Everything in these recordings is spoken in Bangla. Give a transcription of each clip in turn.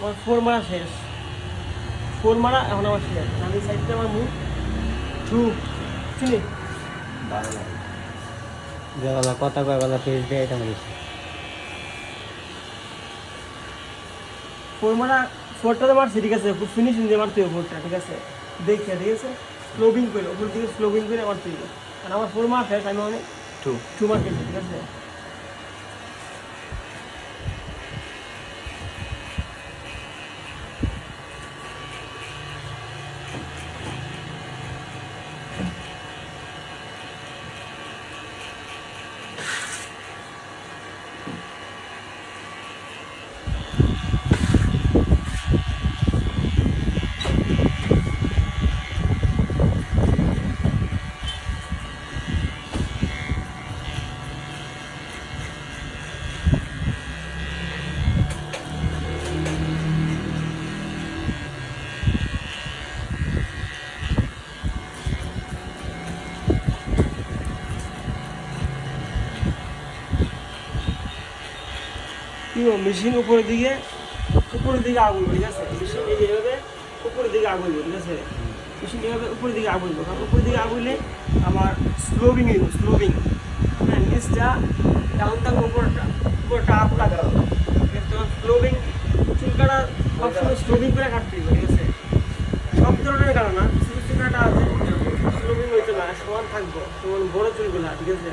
আমার ফোর মারা শেষ। ফোর মারা এখন আমার শেষ। আমি সাইডটা আমার মুখ। টু চিনি? যেগুলো কথা কয় গলা ফেস দিয়ে এটা মারিস ফোর মারা ফোরটাতে মারছি ঠিক আছে। ফিনিশিং দিয়ে মারতে হবে ফোরটা ঠিক আছে। দেখে ঠিক আছে? স্লোবিং করে ওপর দিকে স্লোবিং করে মারতে হবে আর আমার ফোর মারা শেষ আমি অনেক টু টু মার খেয়েছি ঠিক আছে? কি মেশিন উপরের দিকে উপরের দিকে আগুন ঠিক আছে? মেশিন এই এইভাবে উপরের দিকে আগুন ঠিক আছে? মেশিন এইভাবে উপরের দিকে আগুন কারণ উপরের দিকে আগুনলে আমার স্লোবিং স্লোবিং হ্যাঁ নিচটা ডাউন থাকবে, উপরটা উপরটা আপ থাকবে তখন স্লোবিং চুলকাটা সবসময় স্লোবিং করে কাটতে হবে, ঠিক আছে? সব ধরনের কারণ না কিছু কিছু কাটা আছে স্লোবিং হইতে না সমান থাকব যেমন বড় চুলগুলা, ঠিক আছে?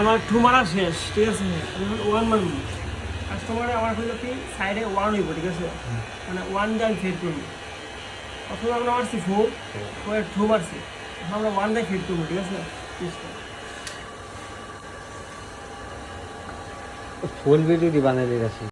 আমার টু মারা শেষ, ঠিক আছে? আমি ওয়ান মারব কাস্টমারে আমার হলো কি সাইডে ওয়ান হইব, ঠিক আছে? মানে ওয়ান দিয়ে ফেড করব। প্রথমে আমরা মারছি ফোর পরে টু মারছি। এখন আমরা ওয়ান দিয়ে ফেড করব, ঠিক আছে? ফুল ভিডিও বানিয়ে দিয়ে দিতেছি